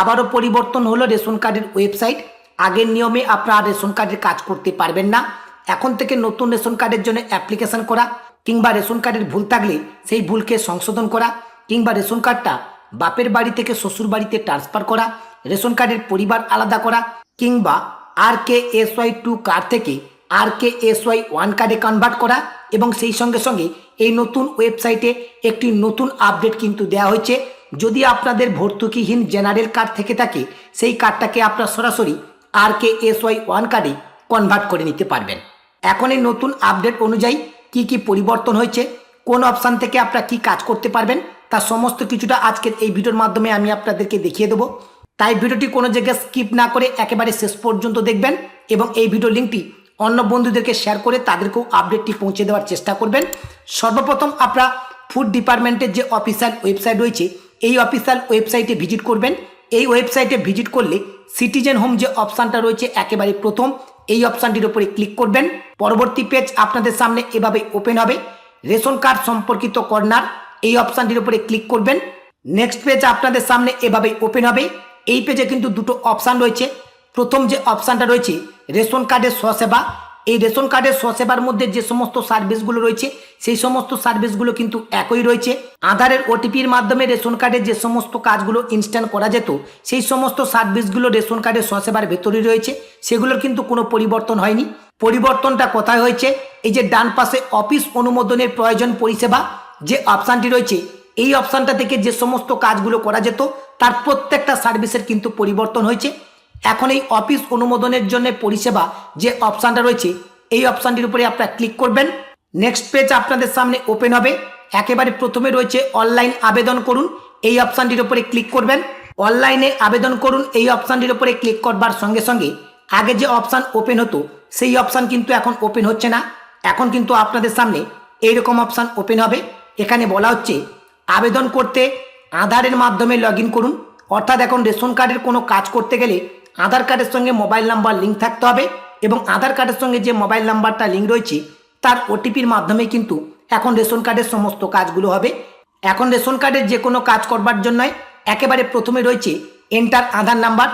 আবারও পরিবর্তন হলো রেশন কার্ডের ওয়েবসাইট। আগের নিয়মে আপনারা রেশন কার্ডের কাজ করতে পারবেন না। এখন থেকে নতুন রেশন কার্ডের জন্য অ্যাপ্লিকেশন করা কিংবা রেশন কার্ডের ভুল থাকলে সেই ভুলকে সংশোধন করা কিংবা রেশন কার্ডটা বাপের বাড়ি থেকে শ্বশুর বাড়িতে ট্রান্সফার করা, রেশন কার্ডের পরিবার আলাদা করা কিংবা R K S Y two card থেকে R K S Y one কার্ডে কনভার্ট করা এবং সেই সঙ্গে সঙ্গে এই নতুন ওয়েবসাইটে একটি নতুন আপডেট কিন্তু দেওয়া হয়েছে। যদি আপনাদের ভর্তুকিহীন জেনারেল কার্ড থেকে থাকে, সেই কার্ডটাকে আপনারা সরাসরি R K S Y one কার্ডে কনভার্ট করে নিতে পারবেন। এখন এই নতুন আপডেট অনুযায়ী কি কি পরিবর্তন হয়েছে, কোন অপশান থেকে আপনারা কি কাজ করতে পারবেন তার সমস্ত কিছুটা আজকের এই ভিডিওর মাধ্যমে আমি আপনাদেরকে দেখিয়ে দেবো। তাই ভিডিওটি কোনো জায়গায় স্কিপ না করে একেবারে শেষ পর্যন্ত দেখবেন এবং এই ভিডিও লিঙ্কটি অন্য বন্ধুদেরকে শেয়ার করে তাদেরকেও আপডেটটি পৌঁছে দেওয়ার চেষ্টা করবেন। সর্বপ্রথম আপনারা ফুড ডিপার্টমেন্টের যে অফিসিয়াল ওয়েবসাইট রয়েছে এই অফিসিয়াল ওয়েবসাইটে ভিজিট করবেন। এই ওয়েবসাইটে ভিজিট করলে সিটিজেন হোম যে অপশানটা রয়েছে একেবারে প্রথম, এই অপশানটির উপরে ক্লিক করবেন। পরবর্তী পেজ আপনাদের সামনে এভাবে ওপেন হবে। রেশন কার্ড সম্পর্কিত কর্নার, এই অপশানটির উপরে ক্লিক করবেন। নেক্সট পেজ আপনাদের সামনে এভাবে ওপেন হবে। এই পেজে কিন্তু দুটো অপশান রয়েছে। প্রথম যে অপশানটা রয়েছে, রেশন কার্ডের স্বসেবা এই রেশন কার্ডের স্বসেবার মধ্যে যে সমস্ত সার্ভিসগুলো রয়েছে, সেই সমস্ত সার্ভিসগুলো কিন্তু একই রয়েছে। আধারের ওটিপির মাধ্যমে রেশন কার্ডের যে সমস্ত কাজগুলো ইনস্ট্যান্ট করা যেত, সেই সমস্ত সার্ভিসগুলো রেশন কার্ডের স্বসেবার ভেতরেই রয়েছে। সেগুলোর কিন্তু কোনো পরিবর্তন হয়নি। পরিবর্তনটা কোথায় হয়েছে? এই যে ডান পাশে অফিস অনুমোদনের প্রয়োজন পরিষেবা যে অপশানটি রয়েছে, এই অপশানটা থেকে যে সমস্ত কাজগুলো করা যেত, তার প্রত্যেকটা সার্ভিসের কিন্তু পরিবর্তন হয়েছে। এখন এই অফিস অনুমোদনের জন্য পরিষেবা যে অপশানটা রয়েছে, এই অপশানটির উপরে আপনারা ক্লিক করবেন। নেক্সট পেজ আপনাদের সামনে ওপেন হবে। একেবারে প্রথমে রয়েছে অনলাইন আবেদন করুন, এই অপশানটির উপরে ক্লিক করবেন। অনলাইনে আবেদন করুন, এই অপশানটির উপরে ক্লিক করবার সঙ্গে সঙ্গে আগে যে অপশান ওপেন হতো, সেই অপশান কিন্তু এখন ওপেন হচ্ছে না। এখন কিন্তু আপনাদের সামনে এইরকম অপশান ওপেন হবে। এখানে বলা হচ্ছে, আবেদন করতে আধারের মাধ্যমে লগ করুন। অর্থাৎ এখন রেশন কার্ডের কোনো কাজ করতে গেলে আধার কার্ডের সঙ্গে মোবাইল নাম্বার লিঙ্ক থাকতে হবে এবং আধার কার্ডের সঙ্গে যে মোবাইল নাম্বারটা লিঙ্ক রয়েছে, তার ওটিপির মাধ্যমে কিন্তু এখন রেশন কার্ডের সমস্ত কাজগুলো হবে। এখন রেশন কার্ডের যে কোনো কাজ করবার জন্য একেবারে প্রথমে রয়েছে এন্টার আধার নাম্বার।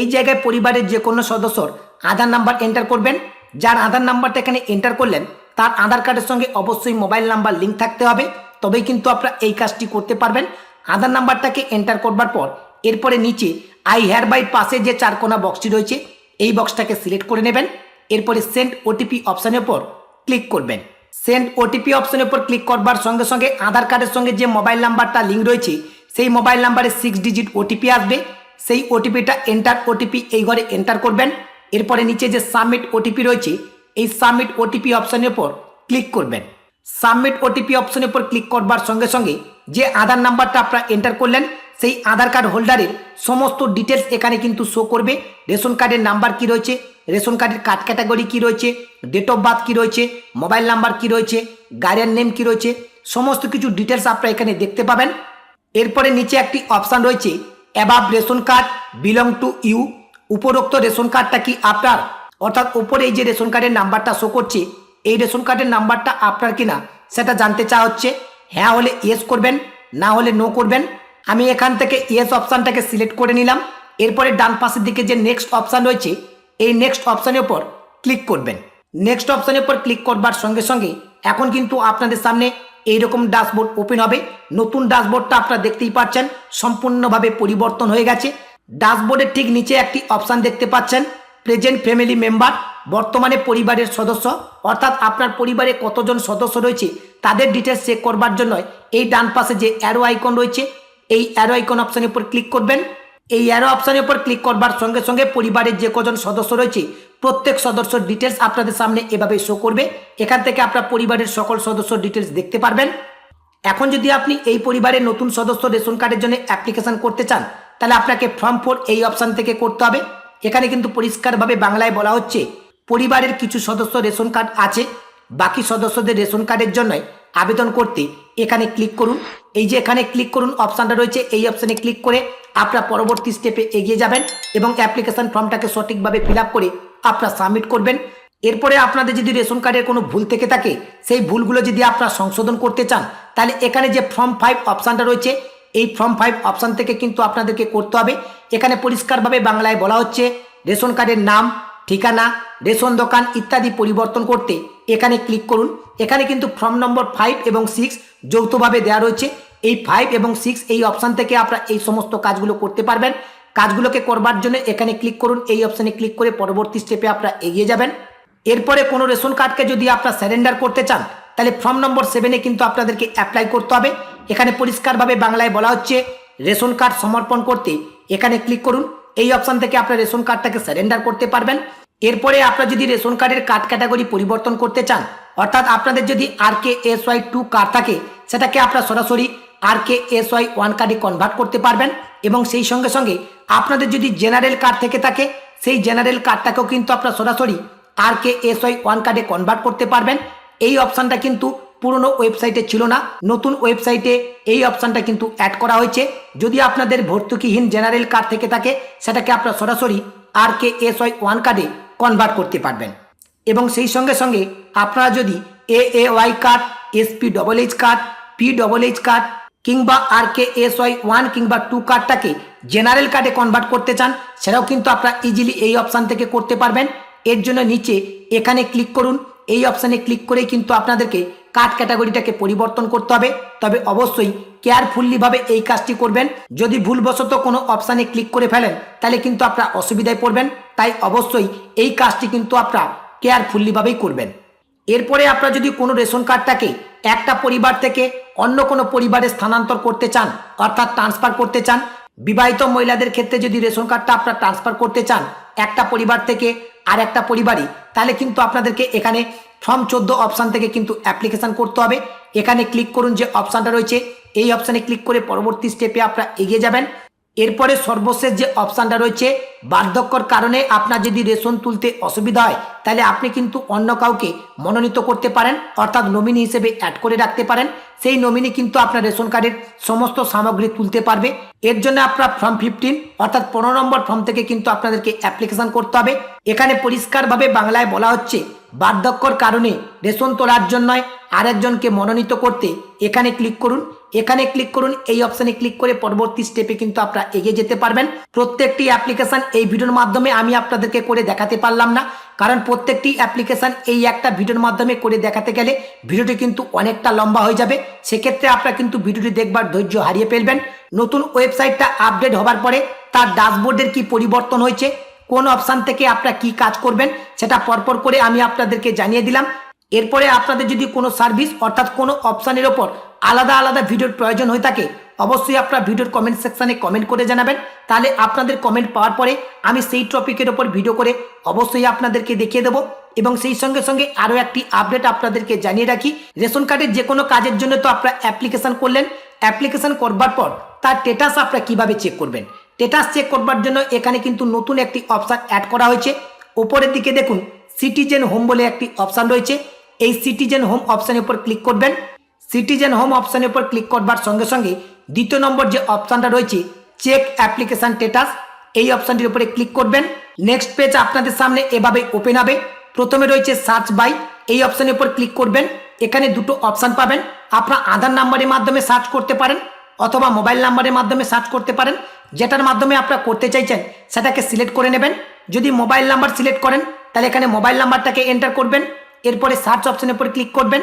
এই জায়গায় পরিবারের যে কোনো সদস্যর আধার নাম্বার এন্টার করবেন। যার আধার নাম্বারটা এখানে এন্টার করলেন, তার আধার কার্ডের সঙ্গে অবশ্যই মোবাইল নাম্বার লিঙ্ক থাকতে হবে। তবেই কিন্তু আপনারা এই কাজটি করতে পারবেন। আধার নাম্বারটাকে এন্টার করবার পর এরপরে নিচে আই হেয়ার বাই পাশে যে চারকোনা বক্সটি রয়েছে, এই বক্সটাকে সিলেক্ট করে নেবেন। এরপরে সেন্ড ওটিপি অপশানের উপর ক্লিক করবেন। সেন্ড ওটিপি অপশনের উপর ক্লিক করবার সঙ্গে সঙ্গে আধার কার্ডের সঙ্গে যে মোবাইল নাম্বারটা লিঙ্ক রয়েছে, সেই মোবাইল নাম্বারে সিক্স ডিজিট ওটিপি আসবে। সেই ওটিপিটা এন্টার ওটিপি এই ঘরে এন্টার করবেন। এরপরে নিচে যে সাবমিট ওটিপি রয়েছে, এই সাবমিট ওটিপি অপশনের উপর ক্লিক করবেন। সাবমিট ওটিপি অপশনের উপর ক্লিক করবার সঙ্গে সঙ্গে যে আধার নাম্বারটা আপনারা এন্টার করলেন সেই আধার কার্ড হোল্ডারের সমস্ত ডিটেলস এখানে কিন্তু শো করবে। রেশন কার্ডের নাম্বার কি রয়েছে? রেশন কার্ডের কার্ড ক্যাটাগরি কি রয়েছে? ডেট অফ বার্থ কি রয়েছে? মোবাইল নাম্বার কি রয়েছে? গার্ডিয়ান নেম কি রয়েছে? সমস্ত কিছু ডিটেলস আপনারা এখানে দেখতে পাবেন। এরপরে নিচে একটি অপশান রয়েছে অ্যাবাব ration card belong to you উপরোক্ত রেশন কার্ডটা কি আপনার? অর্থাৎ উপরে এই যে রেশন কার্ডের নাম্বারটা শো করছে, এই রেশন কার্ডের নাম্বারটা আপনার কিনা? সেটা জানতে চাওয়া হচ্ছে। হ্যাঁ হলে ইয়েস করবেন, না হলে নো করবেন। আমি এখান থেকে ইয়েস অপশানটাকে সিলেক্ট করে নিলাম। এরপরে ডান পাশের দিকে যে নেক্সট অপশান রয়েছে, এই নেক্সট অপশানের ওপর ক্লিক করবেন। নেক্সট অপশানের ওপর ক্লিক করবার সঙ্গে সঙ্গে এখন কিন্তু আপনাদের সামনে এইরকম ড্যাশবোর্ড ওপেন হবে। নতুন ড্যাশবোর্ডটা আপনারা দেখতেই পাচ্ছেন, সম্পূর্ণভাবে পরিবর্তন হয়ে গেছে। ড্যাশবোর্ডের ঠিক নিচে একটি অপশান দেখতে পাচ্ছেন প্রেজেন্ট ফ্যামিলি মেম্বার বর্তমানে পরিবারের সদস্য। অর্থাৎ আপনার পরিবারে কতজন সদস্য রয়েছে, তাদের ডিটেলস চেক করবার জন্য এই ডান পাশে যে অ্যারো আইকন রয়েছে এই অ্যারো আইকন অপশানের উপর ক্লিক করবেন। এই অ্যারো অপশানের উপর ক্লিক করবার সঙ্গে সঙ্গে পরিবারের যে কজন সদস্য রয়েছে, প্রত্যেক সদস্যর ডিটেলস আপনাদের সামনে এভাবে শো করবে। এখান থেকে আপনার পরিবারের সকল সদস্যর ডিটেলস দেখতে পারবেন। এখন যদি আপনি এই পরিবারের নতুন সদস্য রেশন কার্ডের জন্য অ্যাপ্লিকেশন করতে চান, তাহলে আপনাকে ফর্ম ফোর এই অপশান থেকে করতে হবে। এখানে কিন্তু পরিষ্কারভাবে বাংলায় বলা হচ্ছে, পরিবারের কিছু সদস্য রেশন কার্ড আছে। বাকি সদস্যদের রেশন কার্ডের জন্য আবেদন করতে এখানে ক্লিক করুন। এই যে এখানে ক্লিক করুন অপশানটা রয়েছে, এই অপশানে ক্লিক করে আপনার পরবর্তী স্টেপে এগিয়ে যাবেন এবং অ্যাপ্লিকেশন ফর্মটাকে সঠিকভাবে ফিল করে আপনারা সাবমিট করবেন। এরপরে আপনাদের যদি রেশন কার্ডের কোনো ভুল থেকে থাকে, সেই ভুলগুলো যদি আপনারা সংশোধন করতে চান, তাহলে এখানে যে ফর্ম ফাইভ অপশানটা রয়েছে, এই ফর্ম ফাইভ অপশান থেকে কিন্তু আপনাদেরকে করতে হবে। এখানে পরিষ্কারভাবে বাংলায় বলা হচ্ছে, রেশন কার্ডের নাম, ঠিকানা, রেশন দোকান ইত্যাদি পরিবর্তন করতে এখানে ক্লিক করুন। এখানে কিন্তু ফর্ম নম্বর ফাইভ এবং সিক্স যৌথভাবে দেওয়া রয়েছে। এই ফাইভ এবং সিক্স এই অপশান থেকে আপনারা এই সমস্ত কাজগুলো করতে পারবেন। কাজগুলোকে করবার জন্য এখানে ক্লিক করুন। এই অপশানে ক্লিক করে পরবর্তী স্টেপে আপনারা এগিয়ে যাবেন। এরপরে কোনো রেশন কার্ডকে যদি আপনারা স্যারেন্ডার করতে চান, তাহলে ফর্ম নম্বর সেভেনে কিন্তু আপনাদেরকে অ্যাপ্লাই করতে হবে। এখানে পরিষ্কারভাবে বাংলায় বলা হচ্ছে, রেশন কার্ড সমর্পণ করতে। এখানে ক্লিক করুন। এই অপশান থেকে আপনার রেশন কার্ডটাকে স্যারেন্ডার করতে পারবেন। এরপরে আপনারা যদি রেশন কার্ডের কার্ড ক্যাটাগরি পরিবর্তন করতে চান অর্থাৎ আপনাদের যদি R K S Y two card থাকে, সেটাকে আপনারা সরাসরি R K S Y one কার্ডে কনভার্ট করতে পারবেন এবং সেই সঙ্গে সঙ্গে আপনাদের যদি জেনারেল কার্ড থেকে থাকে, সেই জেনারেল কার্ডটাকেও কিন্তু আপনারা সরাসরি R K S Y one কার্ডে কনভার্ট করতে পারবেন। এই অপশানটা কিন্তু পুরনো ওয়েবসাইটে ছিল না, নতুন ওয়েবসাইটে এই অপশানটা কিন্তু অ্যাড করা হয়েছে। যদি আপনাদের ভর্তুকিহীন জেনারেল কার্ড থেকে থাকে, সেটাকে আপনারা সরাসরি R K S Y one কার্ডে কনভার্ট করতে পারবেন। এবং সেই সঙ্গে সঙ্গে আপনারা যদি A A Y card S P double H card P double H card কিংবা R K S Y one কিংবা টু কার্ডটাকে জেনারেল কার্ডে কনভার্ট করতে চান, সেটাও কিন্তু আপনারা ইজিলি এই অপশান থেকে করতে পারবেন। এর জন্য নিচে এখানে ক্লিক করুন। এই অপশানে ক্লিক করেই কিন্তু আপনাদেরকে কার্ড ক্যাটাগরিটাকে পরিবর্তন করতে হবে। তবে অবশ্যই কেয়ারফুল্লিভাবে এই কাজটি করবেন। যদি ভুলবশত কোনো অপশানে ক্লিক করে ফেলেন, তাহলে কিন্তু আপনারা অসুবিধায় পড়বেন। তাই অবশ্যই এই কাজটি কিন্তু আপনারা কেয়ারফুল্লিভাবেই করবেন। এরপরে আপনারা যদি কোনো রেশন কার্ডটাকে একটা পরিবার থেকে অন্য কোনো পরিবারে স্থানান্তর করতে চান, অর্থাৎ ট্রান্সফার করতে চান, বিবাহিত মহিলাদের ক্ষেত্রে যদি রেশন কার্ডটা আপনারা ট্রান্সফার করতে চান একটা পরিবার থেকে আর একটা পরিবারে, তাহলে কিন্তু আপনাদেরকে এখানে ফর্ম চোদ্দ অপশান থেকে কিন্তু অ্যাপ্লিকেশান করতে হবে। এখানে ক্লিক করুন যে অপশানটা রয়েছে, এই অপশানে ক্লিক করে পরবর্তী স্টেপে আপনারা এগিয়ে যাবেন। এরপরে সর্বশেষ যে অপশানটা রয়েছে, বার্ধক্যর কারণে আপনার যদি রেশন তুলতে অসুবিধা হয়, তাহলে আপনি কিন্তু অন্য কাউকে মনোনীত করতে পারেন, অর্থাৎ নমিনি হিসেবে অ্যাড করে রাখতে পারেন। সেই নমিনি কিন্তু আপনার রেশন কার্ডের সমস্ত সামগ্রী তুলতে পারবে। এর জন্য আপনার ফর্ম ফিফটিন অর্থাৎ পনেরো নম্বর ফর্ম থেকে কিন্তু আপনাদেরকে অ্যাপ্লিকেশন করতে হবে। এখানে পরিষ্কারভাবে বাংলায় বলা হচ্ছে, বার্ধক্যর কারণে রেশন তোলার জন্য আরেকজনকে মনোনীত করতে। এখানে ক্লিক করুন। এখানে ক্লিক করুন, এই অপশানে ক্লিক করে পরবর্তী স্টেপে কিন্তু আপনারা এগিয়ে যেতে পারবেন। প্রত্যেকটি অ্যাপ্লিকেশন এই ভিডিওর মাধ্যমে আমি আপনাদেরকে করে দেখাতে পারলাম না, কারণ প্রত্যেকটি অ্যাপ্লিকেশন এই একটা ভিডিওর মাধ্যমে করে দেখাতে গেলে ভিডিওটি কিন্তু অনেকটা লম্বা হয়ে যাবে। সেক্ষেত্রে আপনারা কিন্তু ভিডিওটি দেখবার ধৈর্য হারিয়ে ফেলবেন। নতুন ওয়েবসাইটটা আপডেট হবার পরে তার ড্যাশবোর্ডের কি পরিবর্তন হয়েছে, কোন অপশান থেকে আপনারা কি কাজ করবেন, সেটা পরপর করে আমি আপনাদেরকে জানিয়ে দিলাম। এরপরে আপনাদের যদি কোনো সার্ভিস অর্থাৎ কোনো অপশানের ওপর আলাদা আলাদা ভিডিওর প্রয়োজন হয়ে থাকে, অবশ্যই আপনার ভিডিওর কমেন্ট সেকশানে কমেন্ট করে জানাবেন। তাহলে আপনাদের কমেন্ট পাওয়ার পরে আমি সেই টপিকের ওপর ভিডিও করে অবশ্যই আপনাদেরকে দেখিয়ে দেবো এবং সেই সঙ্গে সঙ্গে আরও একটি আপডেট আপনাদেরকে জানিয়ে রাখি। রেশন কার্ডের যে কোনো কাজের জন্য তো আপনারা অ্যাপ্লিকেশন করলেন। অ্যাপ্লিকেশন করবার পর তার স্টেটাস আপনারা কীভাবে চেক করবেন? স্টেটাস চেক করবার জন্য এখানে কিন্তু নতুন একটি অপশান অ্যাড করা হয়েছে। ওপরের দিকে দেখুন সিটিজেন হোম বলে একটি অপশান রয়েছে। এই সিটিজেন হোম অপশানের উপর ক্লিক করবেন। সিটিজেন হোম অপশানের উপর ক্লিক করবার সঙ্গে সঙ্গে দ্বিতীয় নম্বর যে অপশানটা রয়েছে চেক অ্যাপ্লিকেশান স্টেটাস এই অপশানটির উপরে ক্লিক করবেন। নেক্সট পেজ আপনাদের সামনে এভাবে ওপেন হবে। প্রথমে রয়েছে সার্চ বাই এই অপশানের উপর ক্লিক করবেন। এখানে দুটো অপশান পাবেন। আপনার আধার নাম্বারের মাধ্যমে সার্চ করতে পারেন অথবা মোবাইল নাম্বারের মাধ্যমে সার্চ করতে পারেন। যেটার মাধ্যমে আপনারা করতে চাইছেন, সেটাকে সিলেক্ট করে নেবেন। যদি মোবাইল নাম্বার সিলেক্ট করেন, তাহলে এখানে মোবাইল নাম্বারটাকে এন্টার করবেন। এরপরে সার্চ অপশনের উপরে ক্লিক করবেন।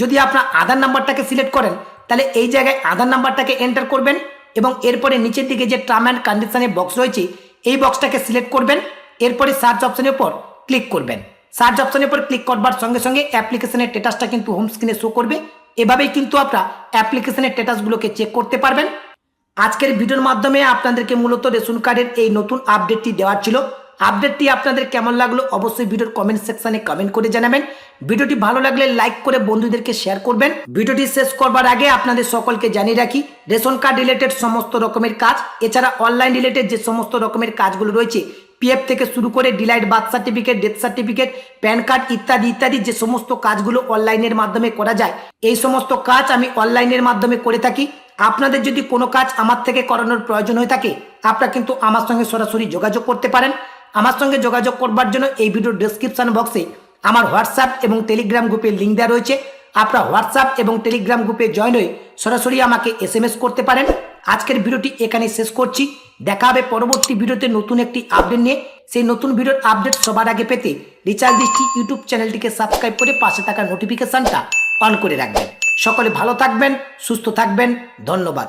যদি আপনার আধার নাম্বারটাকে সিলেক্ট করেন, তাহলে এই জায়গায় আধার নাম্বারটাকে এন্টার করবেন এবং এরপরে নিচের দিকে যে টার্ম অ্যান্ড কন্ডিশনের বক্স রয়েছে, এই বক্সটাকে সিলেক্ট করবেন। এরপরে সার্চ অপশনের উপর ক্লিক করবেন। সার্চ অপশনের উপর ক্লিক করবার সঙ্গে সঙ্গে অ্যাপ্লিকেশনের স্টেটাসটা কিন্তু হোম স্ক্রিনে শো করবে। এভাবেই কিন্তু আপনারা অ্যাপ্লিকেশনের স্টেটাসগুলোকে চেক করতে পারবেন। আজকের ভিডিওর মাধ্যমে আপনাদেরকে মূলত রেশন কার্ডের এই নতুন আপডেটটি দেওয়ার ছিল। আপডেটটি আপনাদের কেমন লাগল অবশ্যই ভিডিওর কমেন্ট সেকশনে কমেন্ট করে জানাবেন। ভিডিওটি ভালো লাগলে লাইক করে বন্ধুদেরকে শেয়ার করবেন। ভিডিওটি শেষ করবার আগে আপনাদের সকলকে জানিয়ে রাখি, রেশন কার্ড রিলেটেড সমস্ত রকমের কাজ, এছাড়া অনলাইন রিলেটেড যে সমস্ত রকমের কাজগুলো রয়েছে পিএফ থেকে শুরু করে Deloitte birth certificate death certificate PAN card ইত্যাদি ইত্যাদি যে সমস্ত কাজগুলো অনলাইনের মাধ্যমে করা যায়, এই সমস্ত কাজ আমি অনলাইনের মাধ্যমে করে থাকি। আপনাদের যদি কোনো কাজ আমার থেকে করানোর প্রয়োজন হয়ে থাকে, আপনারা কিন্তু আমার সঙ্গে সরাসরি যোগাযোগ করতে পারেন। আমার সঙ্গে যোগাযোগ করবার জন্য এই ভিডিওর ডেসক্রিপশন বক্সে আমার হোয়াটসঅ্যাপ এবং টেলিগ্রাম গ্রুপের লিঙ্ক দেওয়া রয়েছে। আপনারা হোয়াটসঅ্যাপ এবং টেলিগ্রাম গ্রুপে জয়েন হয়ে সরাসরি আমাকে এস করতে পারেন। আজকের ভিডিওটি এখানে শেষ করছি। দেখা হবে পরবর্তী ভিডিওতে নতুন একটি আপডেট নিয়ে। সেই নতুন ভিডিওর আপডেট সবার আগে পেতে রিচার্জ দৃষ্টি ইউটিউব চ্যানেলটিকে সাবস্ক্রাইব করে পাশে থাকা নোটিফিকেশনটা অন করে রাখবেন। সকলে ভালো থাকবেন, সুস্থ থাকবেন। ধন্যবাদ।